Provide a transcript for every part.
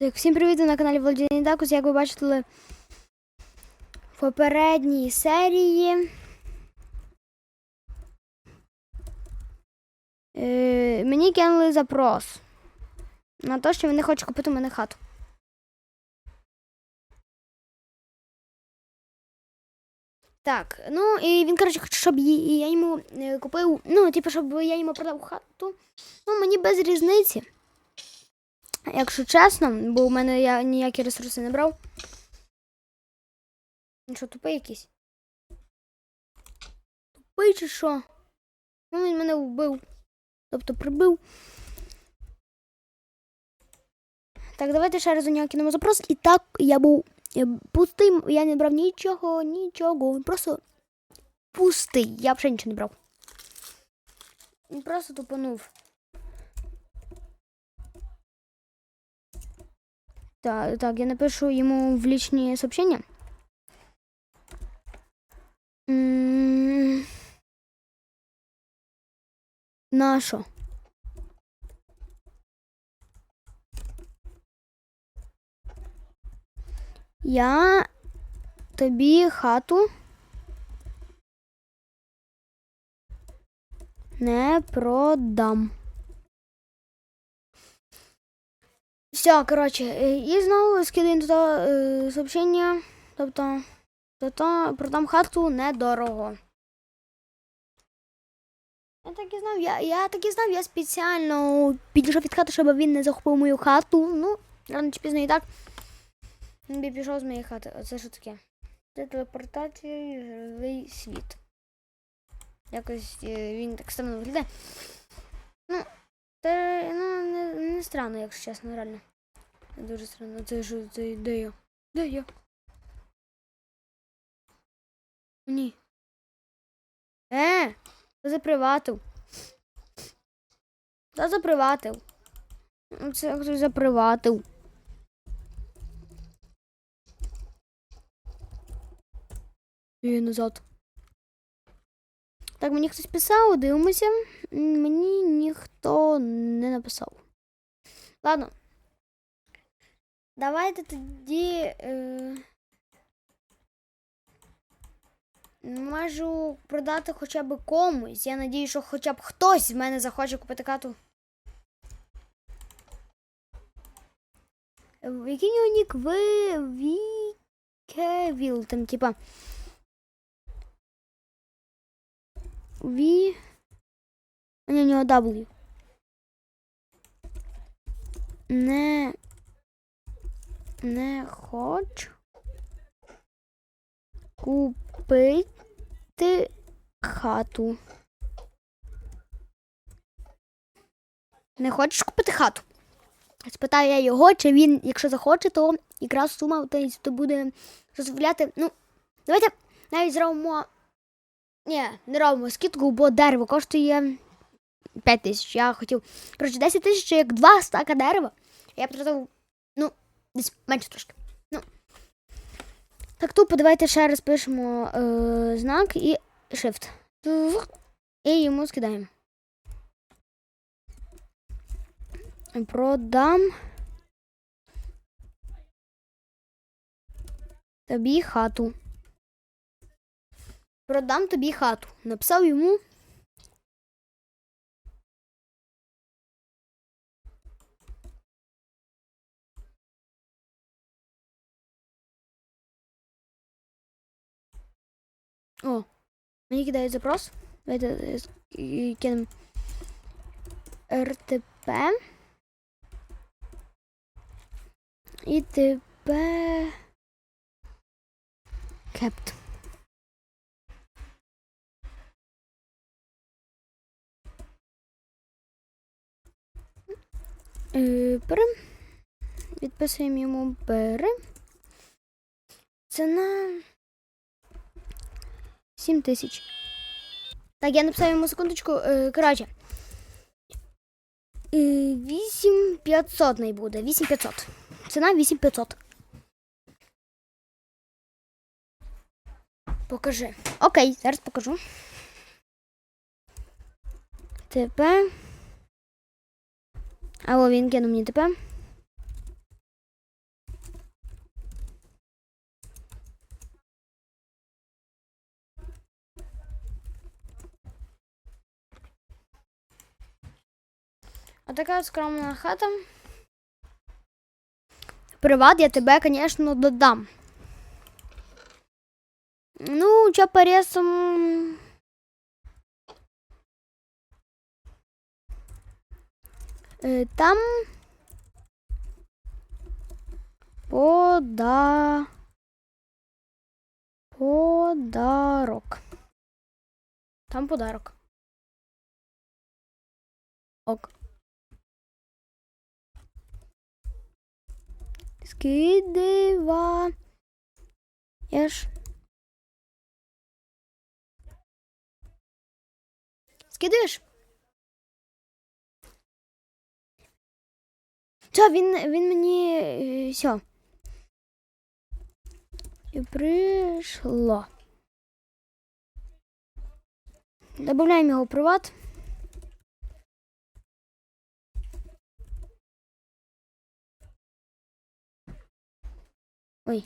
Так, всім привіт на каналі Володінний Дакус. Як ви бачили в попередній серії. Е, мені кинули запрос на те, що вони хочуть купити у мене хату. Так, ну і він, коротше, хоче, щоб я йому е, купив, ну, типу, щоб я йому продав хату. Ну, мені без різниці. Якщо чесно, бо у мене я ніякі ресурси не брав. Він що, тупий якийсь? Тупий чи що? Ну, він мене вбив. Тобто прибив. Так, давайте ще раз у нього кинемо запрос. І так я був е, пустий, я не брав нічого, нічого. Він просто пустий. Я взагалі нічого не брав. Просто тупанув. Так, так, я напишу ему в личные сообщения. Нашо. Я тобі хату не продам. Все, коротше, і знову скидаємо туди е, сообщення. Тобто, тобто продам хату недорого. Я так і знав, я, я так і знав, я спеціально підійшов від хати, щоб він не захопив мою хату. Ну, рано чи пізно і так. Він пішов з моєї хати. Оце що таке? Це телепортація і живий світ. Якось е, він так странно виглядає. Ну, це ну, не, не странно, якщо чесно, реально. Дуже странно. Це що це де я? Де я? Ні. Е! Заприватив? Хто заприватив? Ну, Це хтось заприватив. І назад. Так, мені хтось писав, дивимося. Мені ніхто не написав. Ладно. Давайте тоді. Е... Можу продати хоча б комусь. Я надію, що хоча б хтось з мене захоче купити кату. Е, Який нього нік? Ви Вікевіл, там, типа. Ві. А ні, у нього W. Не. Не хочу купити хату. Не хочеш купити хату? Спитаю я його, чи він, якщо захоче, то якраз сума то, буде дозволяти. Ну, давайте навіть зробимо. Ні, не робимо скидку, бо дерево коштує 5 тисяч. Я хотів. Коротше, 10 тисяч як 2 стака дерева. Я потратив, ну, десь менше трошки. Ну. Так, тупо давайте ще раз пишемо е, знак і shift. І йому скидаємо. Продам тобі хату. Продам тобі хату. Написав йому. О, мені кидає запрос. Давайте е, кинемо РТП. І ТП. Кепт. Берем. Відписуємо йому берем. Ціна 7 тисяч. Так, я написав йому секундочку. Е, коротше. Е, 8500 не буде. 8500. Ціна 8500. Покажи. Окей, зараз покажу. ТП. Алло, Вингену мне ТП. А от скромная хата. Приват, я тебе, конечно, додам. Ну, чапаресом. Там пода... подарок. Там подарок. Ок. Скидива. Я ж. Все, він, він мені. е, Все. І прийшло. Добавляємо його в приват. Ой.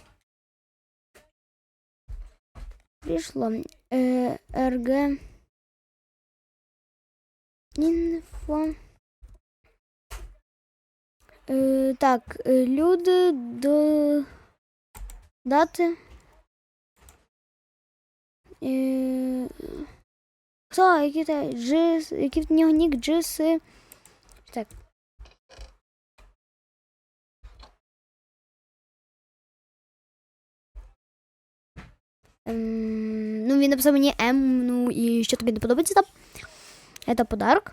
Пришло. Э, РГ. Інфо. Е, так, е, люди до дати. Е, хто, які та джис, які в нього нік джиси. Так. Ем, ну, він написав мені М, ну і що тобі не подобається там? Это подарок.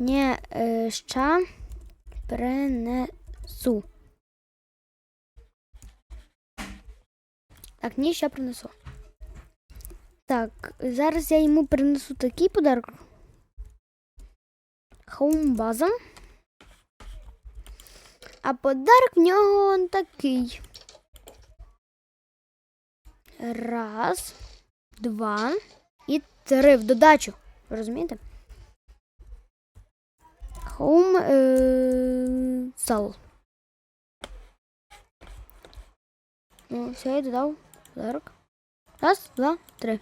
Не е, ща принесу. Так, ні, ще принесу. Так, зараз я йому принесу такий подарок. Хоумбаза. А подарок в нього он такий. Раз, два і три в додачу. Розумієте? Home е, зал. Ну, все, я додав подарок. Раз, два, три.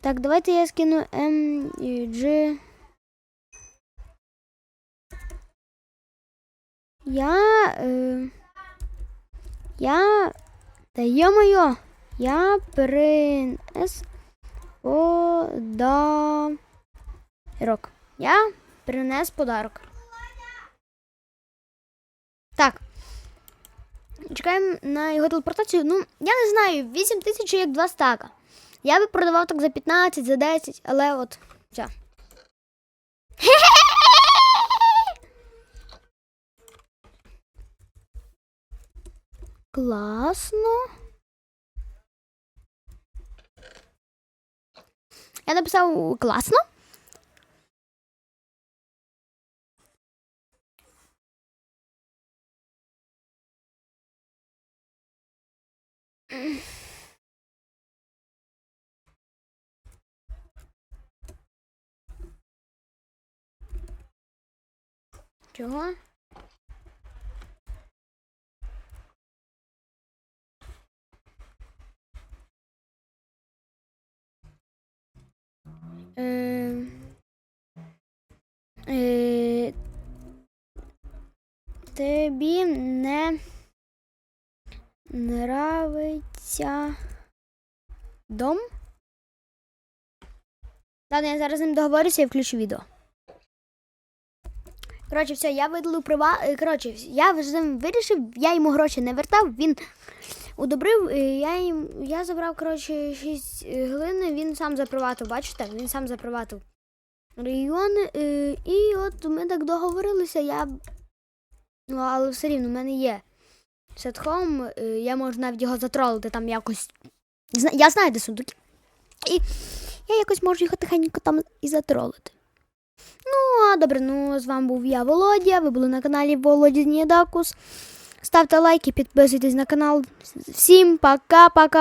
Так, давайте я скину М і G. Я. Е, я. Та йо-моє, я принес подарок. Я принес подарок. Так. Чекаємо на його телепортацію. Ну, я не знаю, 8 тисяч як 2 стака. Я би продавав так за 15, за 10, але от. Все. Класно. Я написав класно. Чого? Е, е, тобі не нравиться дом? Ладно, я зараз з ним договорюся і включу відео. Коротше, все, я видалив права. е, Коротше, я вже вирішив, я йому гроші не вертав, він удобрив, е, я їм, я забрав, коротше, 6 глини, він сам заприватив, бачите, він сам заприватив регіон. е, І от ми так договорилися, я. Ну, але все рівно, в мене є сетхом, е, я можу навіть його затролити там якось. Я знаю, де сундуки. І я якось можу його тихенько там і затролити. Ну, а добре, ну з вами був я, Володя. Ви були на каналі Володя Ніадакус. Ставте лайки, підписуйтесь на канал. Всім пока-пока.